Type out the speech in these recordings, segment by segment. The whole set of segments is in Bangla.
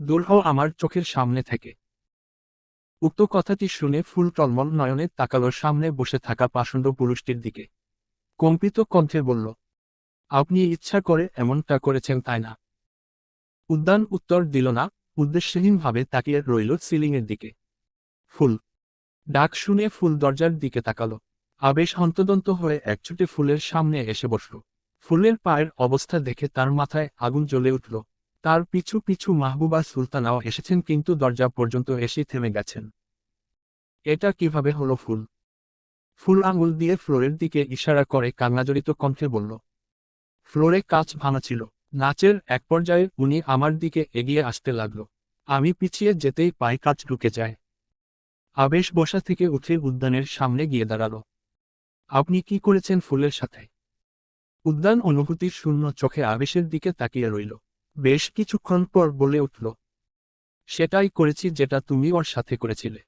দূর আমার চোখের সামনে থেকে। উক্ত কথাটি শুনে ফুল টলমল নয়নে তাকালো সামনে বসে থাকা পাষণ্ড পুরুষটির দিকে। কম্পিত কণ্ঠে বলল, আপনি ইচ্ছা করে এমনটা করেছেন তাই না? উদ্যান উত্তর দিল, না। উদ্দেশ্যহীনভাবে তাকিয়ে রইল সিলিংয়ের দিকে। ফুল। ডাক শুনে ফুল দরজার দিকে তাকালো। আবেশ হন্তদন্ত হয়ে একছুটে ফুলের সামনে এসে বসল। ফুলের পায়ের অবস্থা দেখে তার মাথায় আগুন জ্বলে উঠল। তার পিছু পিছু মাহবুবা সুলতানাও এসেছেন কিন্তু দরজা পর্যন্ত এসে থেমে গেছেন। এটা কীভাবে হলো ফুল? ফুল আঙুল দিয়ে ফ্লোরের দিকে ইশারা করে কান্নাজড়িত কণ্ঠে বলল, ফ্লোরে কাচ ভাঙা ছিল। নাচের এক পর্যায়ে উনি আমার দিকে এগিয়ে আসতে লাগল। আমি পিছিয়ে যেতেই পায়ে কাজ ঢুকে যায়। আবেশ বসা থেকে উঠে উদ্যানের সামনে গিয়ে দাঁড়াল। আপনি কি করেছেন ফুলের সাথে? উদ্যান অনুভূতির শূন্য চোখে আবেশের দিকে তাকিয়ে রইল। বেশ কিছুক্ষণ পর বলে উঠল, সেটাই করেছি যেটা তুমি ওর সাথে করেছিলে।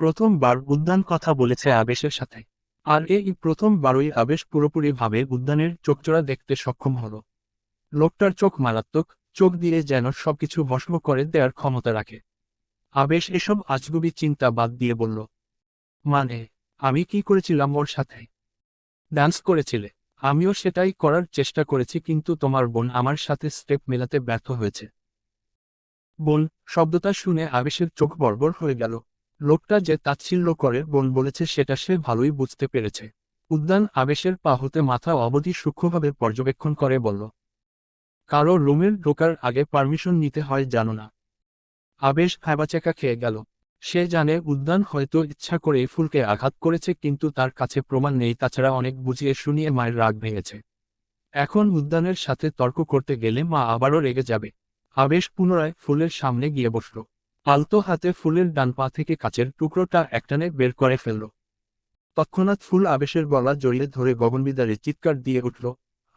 প্রথমবার উদ্যান কথা বলেছে আবেশের সাথে। আর এই প্রথমবারই আবেশ পুরোপুরিভাবে উদ্যানের চোখচোরা দেখতে সক্ষম হল। লোকটার চোখ মারাত্মক, চোখ দিয়ে যেন সবকিছু ভস্ম করে দেওয়ার ক্ষমতা রাখে। আবেশ এসব আজগুবি চিন্তা বাদ দিয়ে বলল মানে আমি কি করেছিলাম ওর সাথে? ডান্স করেছিলে? আমিও সেটাই করার চেষ্টা করেছি, কিন্তু তোমার বোন আমার সাথে স্টেপ মেলাতে ব্যর্থ হয়েছে। বোন, শব্দটা শুনে আবেশের চোখ বর্বর হয়ে গেল। লোকটা যে তাচ্ছিল্য করে, বোন বলেছে সেটা সে ভালোই বুঝতে পেরেছে। উদ্যান আবেশের পা হতে মাথা অবধি সূক্ষ্মভাবে পর্যবেক্ষণ করে বলল, কারও রুমের ঢোকার আগে পারমিশন নিতে হয় জানো না। আবেশ ফ্যাবাচেকা খেয়ে গেল। সে জানে উদ্যান হয়তো ইচ্ছা করে ফুলকে আঘাত করেছে কিন্তু তার কাছে প্রমাণ নেই, তাছাড়া অনেক বুঝিয়ে শুনিয়ে মায়ের রাগ ভেঙেছে। এখন উদ্যানের সাথে তর্ক করতে গেলে মা আবারও রেগে যাবে। আবেশ পুনরায় ফুলের সামনে গিয়ে বসল। আলতো হাতে ফুলের ডান পা থেকে কাচের টুকরোটা একটানে বের করে ফেলল। তৎক্ষণাৎ ফুল আবেশের গলা জড়িয়ে ধরে গগনবিদারে চিৎকার দিয়ে উঠল।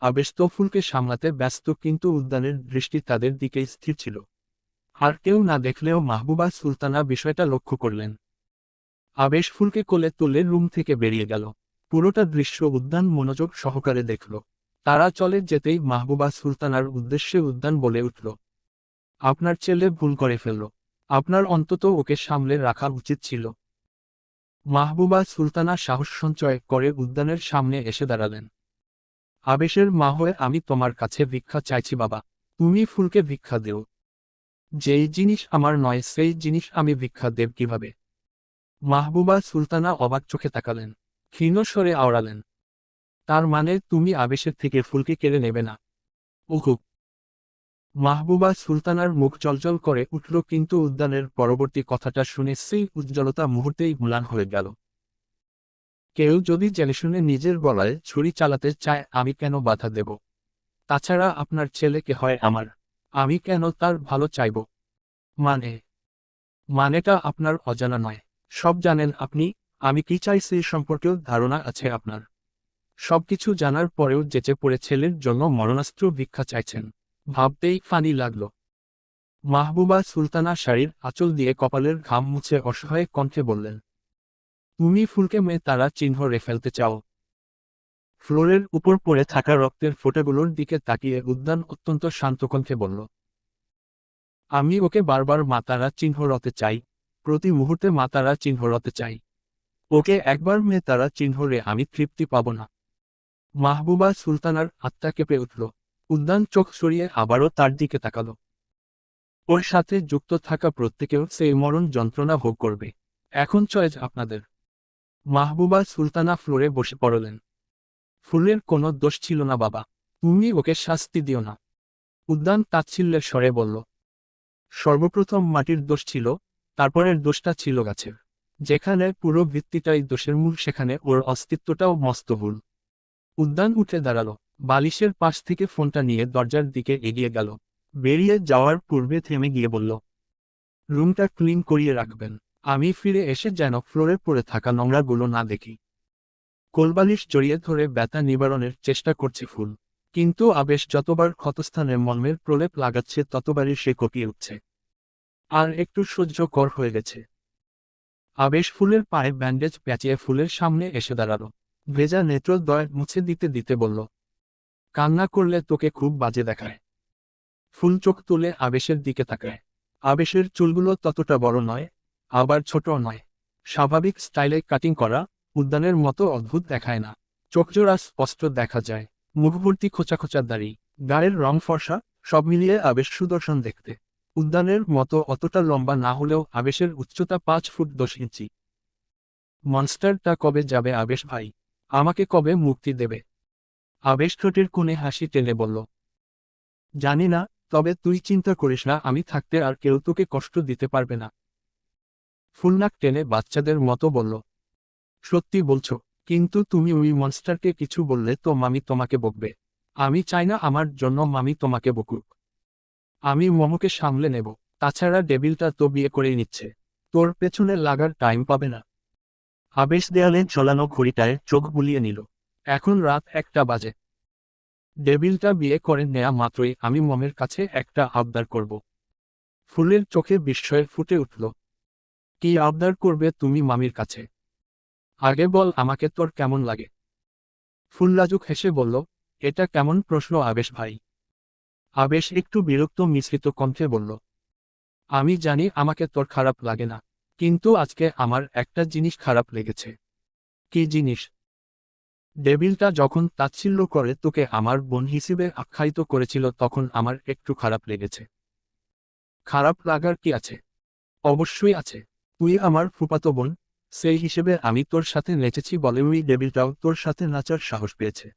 আবেশ তো ফুলকে সামলাতে ব্যস্ত, কিন্তু উদ্যানের দৃষ্টি তাদের দিকেই স্থির ছিল। আর কেউ না দেখলেও মাহবুবা সুলতানা বিষয়টা লক্ষ্য করলেন। আবেশ ফুলকে কোলে তুলে রুম থেকে বেরিয়ে গেল। পুরোটা দৃশ্য উদ্যান মনোযোগ সহকারে দেখল। তারা চলে যেতেই মাহবুবা সুলতানার উদ্দেশ্যে উদ্যান বলে উঠল। আপনার ছেলে ভুল করে ফেলল। আপনার অন্তত ওকে সামলে রাখা উচিত ছিল। মাহবুবা সুলতানা সাহস সঞ্চয় করে উদ্যানের সামনে এসে দাঁড়ালেন। আবেশের মা হয়ে আমি তোমার কাছে ভিক্ষা চাইছি বাবা। তুমি ফুলকে ভিক্ষা দেও। যেই জিনিস আমার নয়, সেই জিনিস আমি ভিক্ষা দেব কীভাবে? মাহবুবা সুলতানা অবাক চোখে তাকালেন, ক্ষীণ স্বরে আওড়ালেন, তার মানে তুমি আবেশের থেকে ফুলকে কেড়ে নেবে না? উহুক মাহবুবা সুলতানার মুখ চলচল করে উঠল, কিন্তু উদ্যানের পরবর্তী কথাটা শুনে সেই উজ্জ্বলতা মুহূর্তেই ম্লান হয়ে গেল। কেউ যদি জেনে শুনে নিজের গলায় ছুরি চালাতে চায়, আমি কেন বাধা দেব? তাছাড়া আপনার ছেলেকে হয় আমার আমি কেন তার ভালো চাইব? মানে? মানেটা আপনার অজানা নয়। সব জানেন আপনি, আমি কি চাই সে সম্পর্কেও ধারণা আছে আপনার। সবকিছু জানার পরেও যেচে পড়ে ছেলের জন্য মরণাস্ত্র ভিক্ষা চাইছেন। ভাবতেই ফানি লাগল। মাহবুবা সুলতানা শাড়ির আঁচল দিয়ে কপালের ঘাম মুছে অসহায় কণ্ঠে বললেন, তুমি ফুলকে মেয়ে তারা চিহ্ন রে ফেলতে চাও। ফ্লোরের উপর পড়ে থাকা রক্তের ফোঁটাগুলোর দিকে তাকিয়ে উদ্যান অত্যন্ত শান্ত কণ্ঠে বলল, আমি ওকে বারবার মাতারা চিহ্ন রতে চাই, প্রতি মুহূর্তে মাতারা চিহ্ন রতে চাই। ওকে একবার মেয়ে তারা চিহ্ন রে আমি তৃপ্তি পাব না। মাহবুবা সুলতানার আত্মা কেঁপে উঠল, উদ্যান চোখ সরিয়ে আবারও তার দিকে তাকাল। ওর সাথে যুক্ত থাকা প্রত্যেকেও সেই মরণ যন্ত্রণা ভোগ করবে। এখন চয়েজ আপনাদের। মাহবুবা সুলতানা ফ্লোরে বসে পড়লেন। ফুলের কোনো দোষ ছিল না, বাবা। তুমি ওকে শাস্তি দিও না। উদ্যান তাচ্ছিল্যের স্বরে বলল, সর্বপ্রথম মাটির দোষ ছিল, তারপরের দোষটা ছিল গাছের। যেখানে পুরো ভিত্তিটাই দোষের মূল, সেখানে ওর অস্তিত্বটাও মস্ত ভুল। উদ্যান উঠে দাঁড়াল, বালিশের পাশ থেকে ফোনটা নিয়ে দরজার দিকে এগিয়ে গেল। বেরিয়ে যাওয়ার পূর্বে থেমে গিয়ে বলল, রুমটা ক্লিন করিয়ে রাখবেন। আমি ফিরে এসে যেন ফ্লোরে পড়ে থাকা নোংরাগুলো না দেখি। কোলবালিশ জড়িয়ে ধরে ব্যথা নিবারণের চেষ্টা করছে ফুল। কিন্তু আবেশ যতবার ক্ষতস্থানে মর্মের প্রলেপ লাগাচ্ছে, ততবারই সে কপিয়ে উঠছে। আর একটু সহ্য কর হয়ে গেছে। আবেশ ফুলের পায়ে ব্যান্ডেজ প্যাঁচিয়ে ফুলের সামনে এসে দাঁড়াল। ভেজা নেত্রদ্বয় মুছে দিতে দিতে বলল, কান্না করলে তোকে খুব বাজে দেখায়। ফুল চোখ তুলে আবেশের দিকে তাকায়। আবেশের চুলগুলো ততটা বড় নয়, আবার ছোট নয়। স্বাভাবিক স্টাইলে কাটিং করা উদ্যানের মতো অদ্ভুত দেখায় না। চোখজোড়া স্পষ্ট দেখা যায়। মুখভর্তি খোঁচা খোঁচা দাড়ি গায়ের রং ফর্সা, সব মিলিয়ে আবেশ সুদর্শন দেখতে। উদ্যানের মতো অতটা লম্বা না হলেও আবেশের উচ্চতা পাঁচ ফুট দশ ইঞ্চি। মনস্টারটা কবে যাবে আবেশ ভাই? আমাকে কবে মুক্তি দেবে? আবেশ ঠোঁটের কোণে হাসি টেনে বলল, জানি না, তবে তুই চিন্তা করিস না, আমি থাকতে আর কেউ তোকে কষ্ট দিতে পারবে না। ফুলনাক টেনে বাচ্চাদের মতো বলল সত্যি বলছো, কিন্তু তুমি ওই মনস্টারকে কিছু বললে তো মামি তোমাকে বকবে। আমি চাই না আমার জন্য মামি তোমাকে বকুক। আমি মমকে সামলে নেব, তাছাড়া ডেবিলটা তো বিয়ে করেই নিচ্ছে। তোর পেছনে লাগার টাইম পাবে না। আবেশ দেয়ালে চলানো ঘড়িটায় চোখ বুলিয়ে নিল। এখন রাত একটা বাজে। ডেবিলটা বিয়ে করে নেয়া মাত্রই আমি মমের কাছে একটা আবদার করব। ফুলের চোখে বিস্ময়ের ফুটে উঠল। কি আবদার করবে তুমি মামির কাছে? আগে বল আমাকে তোর কেমন লাগে? ফুল্লাজুক হেসে বলল, এটা কেমন প্রশ্ন আবেশ ভাই। আবেশ একটু বিরক্ত মিশ্রিত কণ্ঠে বলল, আমি জানি আমাকে তোর খারাপ লাগে না, কিন্তু আজকে আমার একটা জিনিস খারাপ লেগেছে। কি জিনিস? ডেবিলটা যখন তাচ্ছিল্য করে তোকে আমার বোন হিসেবে আখ্যায়িত করেছিল তখন আমার একটু খারাপ লেগেছে। খারাপ লাগার কি আছে? অবশ্যই আছে। তুই আমার ফুপাতো বোন সেই হিসেবে আমি তোর সাথে নেচেছি বলে ওই ডেবিলটাও তোর সাথে নাচার সাহস পেয়েছে।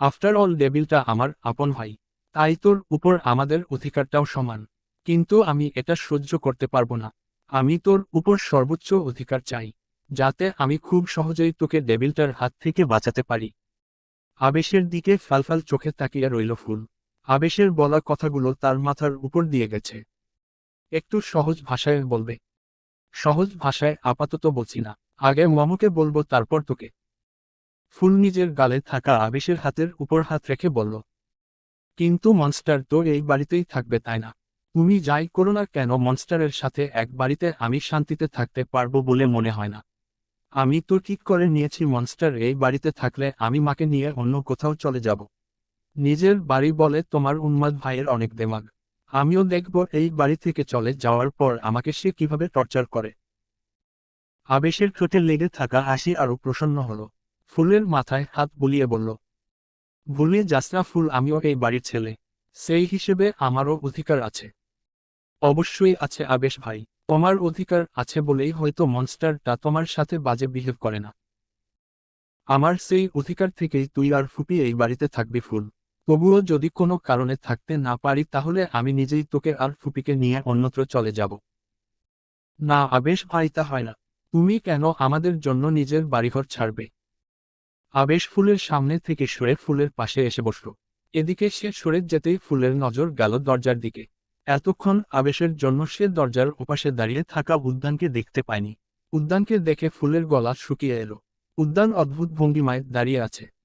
আফটার অল ডেবিলটা আমার আপন ভাই। তাই তোর উপর আমাদের অধিকারটাও সমান। কিন্তু আমি এটা সহ্য করতে পারব না। আমি তোর উপর সর্বোচ্চ অধিকার চাই, যাতে আমি খুব সহজেই তোকে ডেবিলটার হাত থেকে বাঁচাতে পারি। আবেশের দিকে ফালফাল চোখে তাকিয়ে রইল ফুল। আবেশের বলা কথাগুলো তার মাথার উপর দিয়ে গেছে। একটু সহজ ভাষায় বলবে সহজ ভাষায় আপাতত বলছি না। আগে মমকে বলব, তারপর তোকে। ফুল নিজের গালে থাকা আবেশের হাতের উপর হাত রেখে বলল, কিন্তু মনস্টার তো এই বাড়িতেই থাকবে, তাই না? তুমি যাই করো না কেন মনস্টারের সাথে এক বাড়িতে আমি শান্তিতে থাকতে পারব বলে মনে হয় না। আমি তো ঠিক করে নিয়েছি মনস্টার এই বাড়িতে থাকলে আমি মাকে নিয়ে অন্য কোথাও চলে যাব। নিজের বাড়ি বলে তোমার উন্মাদ ভাইয়ের অনেক দেমাগ। আমিও দেখব এই বাড়ি থেকে চলে যাওয়ার পর আমাকে সে কীভাবে টর্চার করে। আবেশের ঠোঁটে লেগে থাকা হাসি আরও প্রসন্ন হল। ফুলের মাথায় হাত বুলিয়ে বলল ভুলিয়ে যাসনা ফুল, আমিও এই বাড়ির ছেলে। সেই হিসেবে আমারও অধিকার আছে। অবশ্যই আছে আবেশ ভাই, তোমার অধিকার আছে বলেই হয়তো মনস্টারটা তোমার সাথে বাজে বিহেভ করে না। আমার সেই অধিকার থেকেই তুই আর ফুপি এই বাড়িতে থাকবি ফুল। তবুও যদি কোনো কারণে থাকতে না পারি তাহলে আমি নিজেই তোকে আর ফুপিকে নিয়ে অন্যত্র চলে যাব। না, আবেশ ভাই, তা হয় না। তুমি কেন আমাদের জন্য নিজের বাড়িঘর ছাড়বে? আবেশ ফুলের সামনে থেকে সরে ফুলের পাশে এসে বসল। এদিকে সে সরে যেতেই ফুলের নজর গেল দরজার দিকে। এতক্ষণ আবেশের জন্য সে দরজার ওপাশে দাঁড়িয়ে থাকা উদ্যানকে দেখতে পায়নি। উদ্যানকে দেখে ফুলের গলা শুকিয়ে এলো। উদ্যান অদ্ভুত ভঙ্গিমায় দাঁড়িয়ে আছে।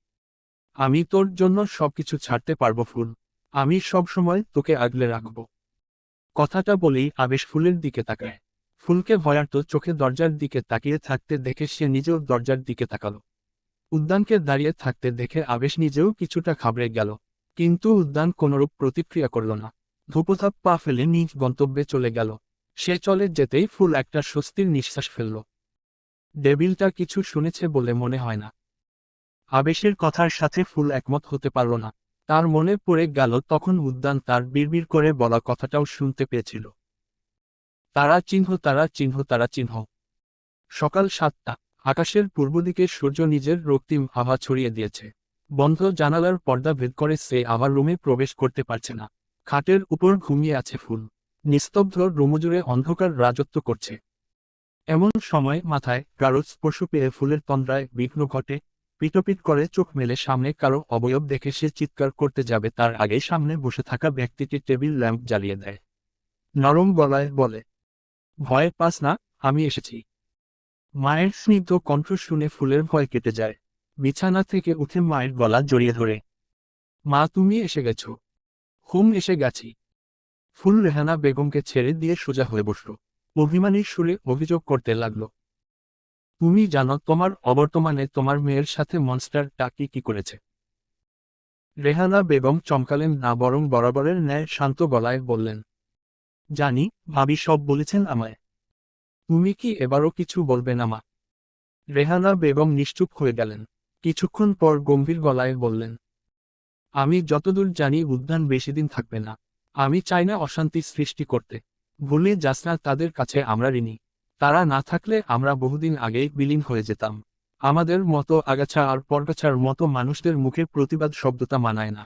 আমি তোর জন্য সবকিছু ছাড়তে পারব ফুল। আমি সব সময় তোকে আগলে রাখব। কথাটা বলেই আবেশ ফুলের দিকে তাকায়। ফুলকে ভয়ার্ত চোখে দরজার দিকে তাকিয়ে থাকতে দেখে সে নিজেও দরজার দিকে তাকালো। উদ্যানকে দাঁড়িয়ে থাকতে দেখে আবেশ নিজেও কিছুটা ঘাবড়ে গেল। কিন্তু উদ্যান কোনরূপ প্রতিক্রিয়া করল না। ধূপধাপ পা ফেলে নিজ গন্তব্যে চলে গেল। সে চলে যেতেই ফুল একটা স্বস্তির নিঃশ্বাস ফেলল। ডেবিলটা কিছু শুনেছে বলে মনে হয় না। আবেশের কথার সাথে ফুল একমত হতে পারল না। তার মনে পড়ে গেল তখন উদ্যান তার বিড়বিড় করে বলা কথাটাও শুনতে পেয়েছিল। তারা চিহ্ন তারা চিহ্ন তারা চিহ্ন। সকাল সাতটা, আকাশের পূর্ব দিকে সূর্য নিজের রক্তিম আভা ছড়িয়ে দিয়েছে। বন্ধ জানালার পর্দা ভেদ করে সে আবার রুমে প্রবেশ করতে পারছে না। খাটের উপর ঘুমিয়ে আছে ফুল। নিস্তব্ধ রুমজুড়ে অন্ধকার রাজত্ব করছে। এমন সময় মাথায় কারও স্পর্শ পেয়ে ফুলের তন্দ্রায় বিঘ্ন ঘটে। পিটপিট করে চোখ মেলে সামনে কারও অবয়ব দেখে সে চিৎকার করতে যাবে, তার আগে সামনে বসে থাকা ব্যক্তিটি টেবিল ল্যাম্প জ্বালিয়ে দেয়। নরম গলায় বলে, ভয় পাস না, আমি এসেছি। মায়ের স্নিগ্ধ কণ্ঠ শুনে ফুলের ভয় কেটে যায়। বিছানা থেকে উঠে মায়ের গলা জড়িয়ে ধরে, মা, তুমি এসে গেছ। হুম এসে গেছি। ফুল রেহানা বেগমকে ছেড়ে দিয়ে সোজা হয়ে বসল। অভিমানীর সুরে অভিযোগ করতে লাগল তুমি জানো তোমার অবর্তমানে তোমার মেয়ের সাথে মনস্টার কি কি করেছে? রেহানা বেগম চমকালেন না বরং বরাবরের ন্যায় শান্ত গলায় বললেন, জানি, ভাবি সব বলেছেন আমায়। তুমি কি এবারও কিছু বলবে না মা? রেহানা বেগম নিশ্চুপ হয়ে গেলেন। কিছুক্ষণ পর গম্ভীর গলায় বললেন, আমি যতদূর জানি উদ্যান বেশিদিন থাকবে না। আমি চাই না অশান্তি সৃষ্টি করতে। ভুলে যাস না তাদের কাছে আমরা ঋণী। তারা না থাকলে আমরা বহুদিন আগেই বিলীন হয়ে যেতাম। আমাদের মতো আগাছা আর পরগাছার মতো মানুষদের মুখে প্রতিবাদ শব্দটা মানায় না।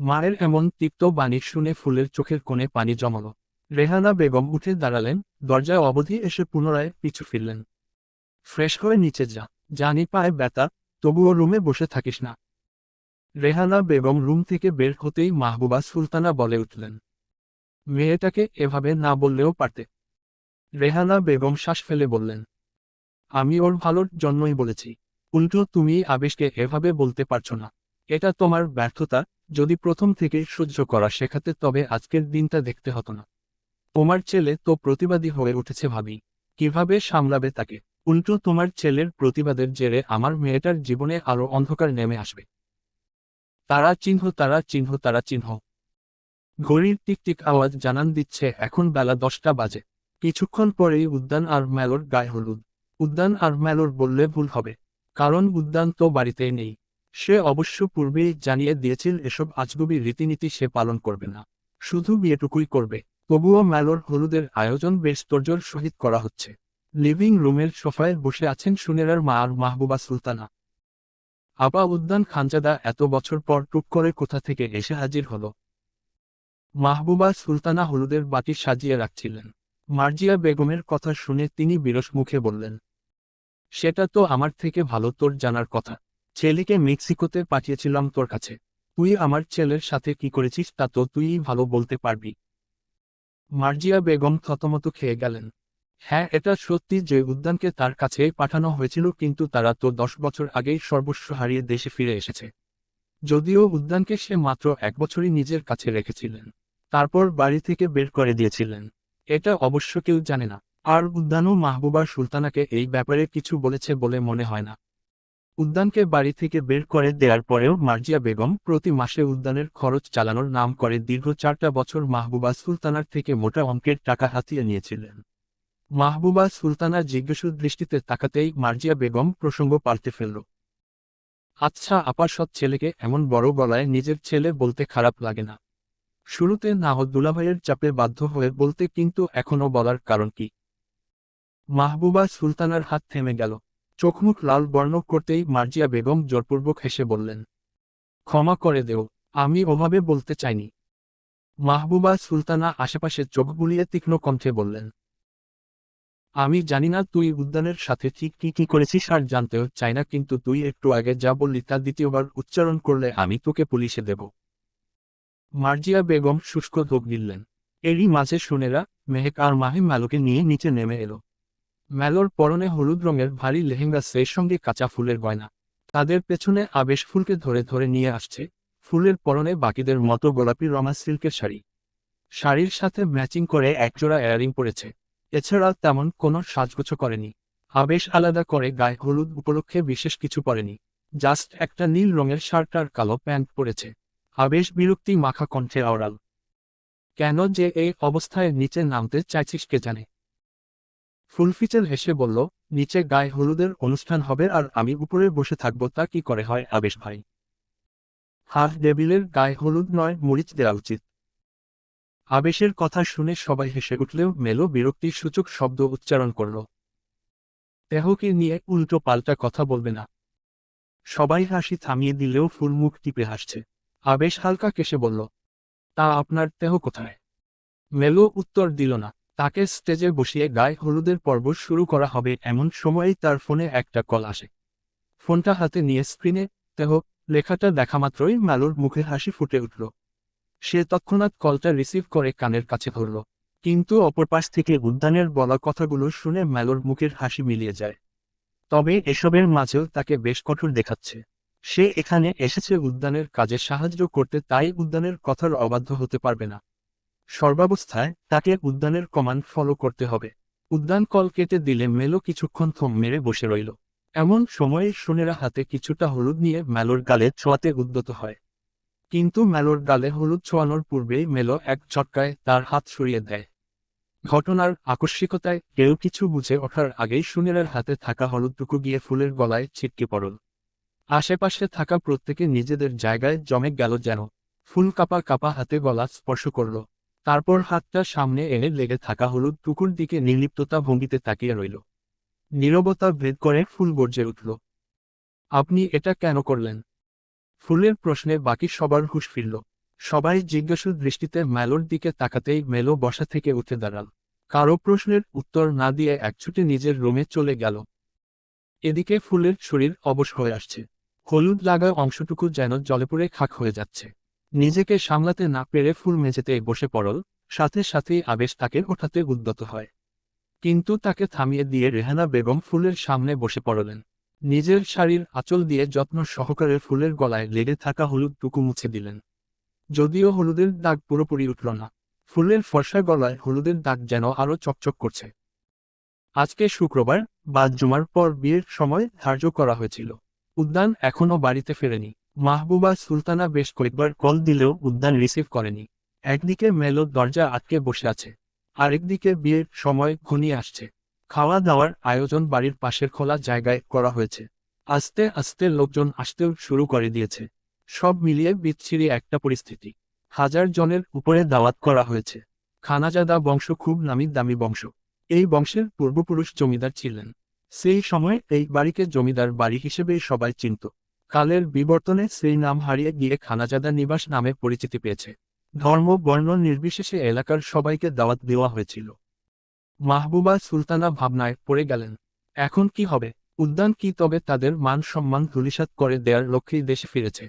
মায়ের এমন তিক্ত বাণী শুনে ফুলের চোখের কোণে পানি জমাল। রেহানা বেগম উঠে দাঁড়ালেন, দরজায় অবধি এসে পুনরায় পিছু ফিরলেন। ফ্রেশ হয়ে নিচে যা জানি পায়ে ব্যথা, তবুও রুমে বসে থাকিস না। রেহানা বেগম রুম থেকে বের হতেই মাহবুবা সুলতানা বলে উঠলেন। মেয়েটাকে এভাবে না বললেও পারতে। রেহানা বেগম শ্বাস ফেলে বললেন, আমি ওর ভালোর জন্যই বলেছি। উল্টো তুমি আবেশকে এভাবে বলতে পারছ না। এটা তোমার ব্যর্থতা। যদি প্রথম থেকে সহ্য করা শেখাতে, তবে আজকের দিনটা দেখতে হতো না। তোমার ছেলে তো প্রতিবাদী হয়ে উঠেছে ভাবি। কীভাবে সামলাবে তাকে? উল্টো তোমার ছেলের প্রতিবাদের জেরে আমার মেয়েটার জীবনে আরও অন্ধকার নেমে আসবে। তারা চিহ্ন তারা চিহ্ন তারা চিহ্ন। ঘড়ির টিকটিক আওয়াজ জানান দিচ্ছে, এখন বেলা দশটা বাজে। কিছুক্ষণ পরেই উদ্যান আর মেলোর গায়ে হলুদ। উদ্যান আর মেলোর বললে ভুল হবে, কারণ উদ্যান তো বাড়িতেই নেই। সে অবশ্য পূর্বেই জানিয়ে দিয়েছিল, এসব আজগুবি রীতিনীতি সে পালন করবে না। শুধু বিয়েটুকুই করবে, তবুও মেলোর হলুদের আয়োজন বেশ তোরজোর সহিত করা হচ্ছে। লিভিং রুমের সোফায় বসে আছেন সুনেরার মা আর মাহবুবা সুলতানা। আবা উদ্যান খানজাদা এত বছর পর টুক করে কোথা থেকে এসে হাজির হল? মাহবুবা সুলতানা হলুদের বাটি সাজিয়ে রাখছিলেন। মার্জিয়া বেগমের কথা শুনে তিনি বিরস মুখে বললেন, সেটা তো আমার থেকে ভালো তোর জানার কথা। ছেলেকে মেক্সিকোতে পাঠিয়েছিলাম তোর কাছে। তুই আমার ছেলের সাথে কি করেছিস তা তো তুই ভালো বলতে পারবি। মার্জিয়া বেগম থতমত খেয়ে গেলেন হ্যাঁ এটা সত্যি যে উদ্যানকে তার কাছে পাঠানো হয়েছিল কিন্তু তারা তো দশ বছর আগেই সর্বস্ব হারিয়ে দেশে ফিরে এসেছে। যদিও উদ্যানকে সে মাত্র এক বছরই নিজের কাছে রেখেছিলেন, তারপর বাড়ি থেকে বের করে দিয়েছিলেন। এটা অবশ্য কেউ জানে না। আর উদ্যানও মাহবুবা সুলতানাকে এই ব্যাপারে কিছু বলেছে বলে মনে হয় না। উদ্যানকে বাড়ি থেকে বের করে দেওয়ার পরেও মার্জিয়া বেগম প্রতি মাসে উদ্যানের খরচ চালানোর নাম করে দীর্ঘ চারটা বছর মাহবুবা সুলতানার থেকে মোটা অঙ্কের টাকা হাতিয়ে নিয়েছিলেন। মাহবুবা সুলতানা জিজ্ঞাসু দৃষ্টিতে তাকাতেই মার্জিয়া বেগম প্রসঙ্গ পাল্টে ফেলল। আচ্ছা আপার সৎ ছেলেকে এমন বড় গলায় নিজের ছেলে বলতে খারাপ লাগে না। শুরুতে নাহদ দুলাভাইয়ের চাপে বাধ্য হয়ে বলতে, কিন্তু এখনও বলার কারণ কি? মাহবুবা সুলতানার হাত থেমে গেল। চোখমুখ লাল বর্ণ করতেই মার্জিয়া বেগম জোরপূর্বক হেসে বললেন, ক্ষমা করে দেও, আমি ওভাবে বলতে চাইনি। মাহবুবা সুলতানা আশেপাশে চোখ বুলিয়ে তীক্ষ্ণ কণ্ঠে বললেন, আমি জানি না তুই উদ্যানের সাথে ঠিক কি কি করেছিস আর জানতেও চাই না, কিন্তু তুই একটু আগে যা বললি তা দ্বিতীয়বার উচ্চারণ করলে আমি তোকে পুলিশে দেব। মার্জিয়া বেগম শুষ্ক ধোক দিলেন এরই মাঝে শুনেরা মেহেক আর মাহিম ম্যালোকে নিয়ে নিচে নেমে এলো। ম্যালোর পরনে হলুদ রঙের ভারী লেহেঙ্গা সেই সঙ্গে কাঁচা ফুলের গয়না। তাদের পেছনে আবেশ ফুলকে ধরে ধরে নিয়ে আসছে ফুলের পরনে বাকিদের মতো গোলাপি রঙা সিল্কের শাড়ি। শাড়ির সাথে ম্যাচিং করে একজোড়া এয়ারিং পরেছে। এছাড়া তেমন কোনো সাজগোছ করেনি। আবেশ আলাদা করে গায়ে হলুদ উপলক্ষে বিশেষ কিছু পরেনি। জাস্ট একটা নীল রঙের শার্ট আর কালো প্যান্ট পরেছে। আবেশ বিরক্তি মাখা কণ্ঠে আওড়াল। কেন যে এই অবস্থায় নিচে নামতে চাইছিস কে জানে? ফুলফিচেল হেসে বলল, নিচে গায়ে হলুদের অনুষ্ঠান হবে আর আমি উপরে বসে থাকব, তা কি করে হয় আবেশ ভাই? হাফ ডেবিলের গায়ে হলুদ নয়, মরিচ দেওয়া উচিত। আবেশের কথা শুনে সবাই হেসে উঠলেও মেলো বিরক্তির সূচক শব্দ উচ্চারণ করল। দেহকে নিয়ে উল্টো পাল্টা কথা বলবে না? সবাই হাসি থামিয়ে দিলেও ফুলমুখ টিপে হাসছে। আবেশ হালকা কেসে বলল, তা আপনার দেহ কোথায়? মেলো উত্তর দিল না, তাকে স্টেজে বসিয়ে গায়ে হলুদের পর্ব শুরু করা হবে এমন সময়েই তার ফোনে একটা কল আসে। ফোনটা হাতে নিয়ে স্ক্রিনে তেহ লেখাটা দেখামাত্রই ম্যালোর মুখে হাসি ফুটে উঠল। সে তৎক্ষণাৎ কলটা রিসিভ করে কানের কাছে ধরল, কিন্তু অপর পাশ থেকে উদ্যানের বলা কথাগুলো শুনে ম্যালোর মুখের হাসি মিলিয়ে যায়। তবে এসবের মাঝেও তাকে বেশ কঠোর দেখাচ্ছে। সে এখানে এসেছে উদ্যানের কাজে সাহায্য করতে, তাই উদ্যানের কথার অবাধ্য হতে পারবে না। সর্বাবস্থায় তাকে উদ্যানের কমান্ড ফলো করতে হবে। উদ্যান কল কেটে দিলে মেলো কিছুক্ষণ থম মেরে বসে রইল। এমন সময়ে সোনেরা হাতে কিছুটা হলুদ নিয়ে মেলোর গালে ছোঁয়াতে উদ্যত হয়। কিন্তু মেলোর গালে হলুদ ছোঁয়ানোর পূর্বেই মেলো এক চটকায় তার হাত সরিয়ে দেয়। ঘটনার আকস্মিকতায় কেউ কিছু বুঝে ওঠার আগেই সুনীলের হাতে থাকা হলুদটুকু গিয়ে ফুলের গলায় ছিটকে পড়ল। আশেপাশে থাকা প্রত্যেকে নিজেদের জায়গায় জমে গেল যেন। ফুল কাপা কাপা হাতে গলা স্পর্শ করল। তারপর হাতটা সামনে এনে লেগে থাকা হলুদ টুকুর দিকে নির্লিপ্ততা ভঙ্গিতে তাকিয়ে রইল। নীরবতা ভেদ করে ফুল গর্জে উঠল। আপনি এটা কেন করলেন? ফুলের প্রশ্নে বাকি সবার হুশ ফিরল। সবাই জিজ্ঞাসু দৃষ্টিতে মেলোর দিকে তাকাতেই মেলো বসা থেকে উঠে দাঁড়াল। কারও প্রশ্নের উত্তর না দিয়ে একছুটে নিজের রুমে চলে গেল। এদিকে ফুলের শরীর অবশ হয়ে আসছে। হলুদ লাগা অংশটুকু যেন জলেপুরে খাক হয়ে যাচ্ছে। নিজেকে সামলাতে না পেরে ফুল মেঝেতে বসে পড়ল, সাথে সাথেই আবেশ তাকে ওঠাতে উদ্যত হয়। কিন্তু তাকে থামিয়ে দিয়ে রেহানা বেগম ফুলের সামনে বসে পড়লেন। নিজের শাড়ির আঁচল দিয়ে যত্ন সহকারে ফুলের গলায় লেগে থাকা হলুদ টুকু মুছে দিলেন। যদিও হলুদের দাগ পুরোপুরি উঠল না, ফুলের ফর্সা গলায় হলুদের দাগ যেন আরও চকচক করছে। আজকে শুক্রবার, বা জুমার পর বিয়ের সময় ধার্য করা হয়েছিল। উদ্যান এখনও বাড়িতে ফেরেনি। মাহবুবা সুলতানা বেশ কয়েকবার কল দিলেও উদ্যান রিসিভ করেনি। একদিকে মেলো দরজা আটকে বসে আছে, আরেকদিকে বিয়ের সময় ঘনিয়ে আসছে। খাওয়া দাওয়ার আয়োজন বাড়ির পাশের খোলা জায়গায় করা হয়েছে। আস্তে আস্তে লোকজন আসতেও শুরু করে দিয়েছে। সব মিলিয়ে বিচ্ছিরি একটা পরিস্থিতি। হাজার জনের উপরে দাওয়াত করা হয়েছে। খানাজাদা বংশ খুব নামি দামি বংশ। এই বংশের পূর্বপুরুষ জমিদার ছিলেন। সেই সময়ে এই বাড়িকে জমিদার বাড়ি হিসেবেই সবাই চিনত। কালের বিবর্তনে সেই নাম হারিয়ে গিয়ে খানাজাদা নিবাস নামে পরিচিতি পেয়েছে। ধর্ম, বর্ণ নির্বিশেষে এলাকার সবাইকে দাওয়াত দেওয়া হয়েছিল। মাহবুবা সুলতানা ভাবনায় পড়ে গেলেন, এখন কি হবে? উদ্যান কি তবে তাদের মান সম্মান ধুলিসাৎ করে দেয়ার লক্ষ্যেই দেশে ফিরেছে?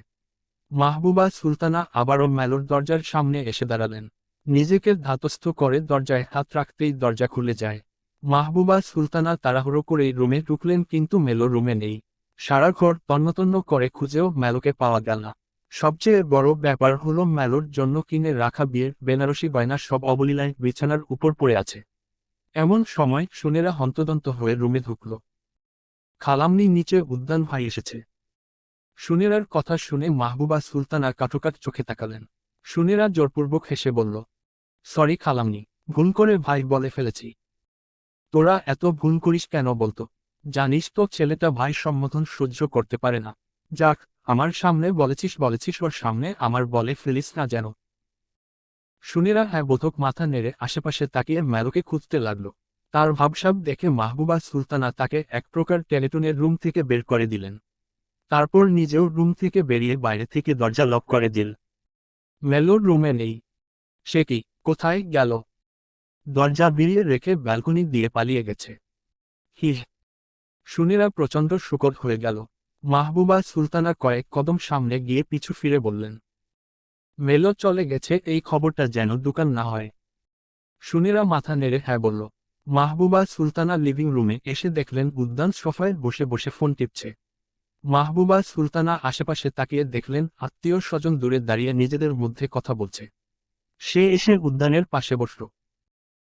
মাহবুবা সুলতানা আবারও মেলোর দরজার সামনে এসে দাঁড়ালেন। নিজেকে ধাতস্থ করে দরজায় হাত রাখতেই দরজা খুলে যায়। মাহবুবা সুলতানা তাড়াহুড়ো করেই রুমে ঢুকলেন কিন্তু মেলো রুমে নেই। সারা ঘর তন্নতন্ন করে খুঁজেও মেলোকে পাওয়া গেল না। সবচেয়ে বড় ব্যাপার হলো মেলোর জন্য কিনে রাখা বিয়ের বেনারসি গয়না সব অবলীলায় বিছানার উপর পড়ে আছে। এমন সময় সুনেরা হন্তদন্ত হয়ে রুমে ঢুকল। খালামনি নিচে উদ্যান ভাই এসেছে। সুনেরার কথা শুনে মাহবুবা সুলতানা কাটুকাট চোখে তাকালেন। সুনেরা জোরপূর্বক হেসে বলল, সরি খালামনি, ভুল করে ভাই বলে ফেলেছি। তোরা এত ভুল করিস কেন বলতো? জানিস তো ছেলেটা ভাই সম্বোধন সহ্য করতে পারে না। যাক, আমার সামনে বলেছিস বলেছিস ওর সামনে, আমার বলে ফেলিস না যেন। সুনেরা হ্যাঁ বোধক মাথা নেড়ে আশেপাশে তাকিয়ে মেলোকে খুঁজতে লাগল। তার ভাবসাব দেখে মাহবুবা সুলতানা তাকে এক প্রকার টেলিটনের রুম থেকে বের করে দিলেন। তারপর নিজেও রুম থেকে বেরিয়ে বাইরে থেকে দরজা লক করে দিল। মেলোর রুমে নেই। সে কি, কোথায় গেল? দরজা বেরিয়ে রেখে ব্যালকনি দিয়ে পালিয়ে গেছে। হি সুনীরা প্রচণ্ড শুকর হয়ে গেল। মাহবুবা সুলতানা কয়েক কদম সামনে গিয়ে পিছু ফিরে বললেন, মেলো চলে গেছে, এই খবরটা যেন দোকান না হয়। সুনীরা মাথা নেড়ে হ্যাঁ বলল। মাহবুবা সুলতানা লিভিং রুমে এসে দেখলেন উদ্যান সোফায় বসে বসে ফোন টিপছে। মাহবুবা সুলতানা আশেপাশে তাকিয়ে দেখলেন আত্মীয় স্বজন দূরে দাঁড়িয়ে নিজেদের মধ্যে কথা বলছে। সে এসে উদ্যানের পাশে বসল।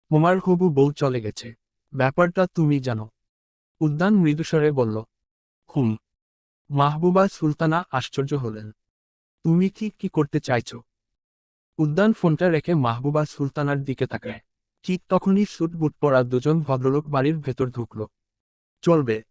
তোমার হবু বউ চলে গেছে। ব্যাপারটা তুমি জানো। উদ্যান মৃদুস্বরে বলল, হুম। মাহবুবা সুলতানা আশ্চর্য হলেন। তুমি কি কি করতে চাইছ? উদ্যান ফোনটা রেখে মাহবুবা সুলতানার দিকে তাকায়। ঠিক তখনই স্যুট বুট পরা দুজন ভদ্রলোক বাড়ির ভেতর ঢুকল। চলবে।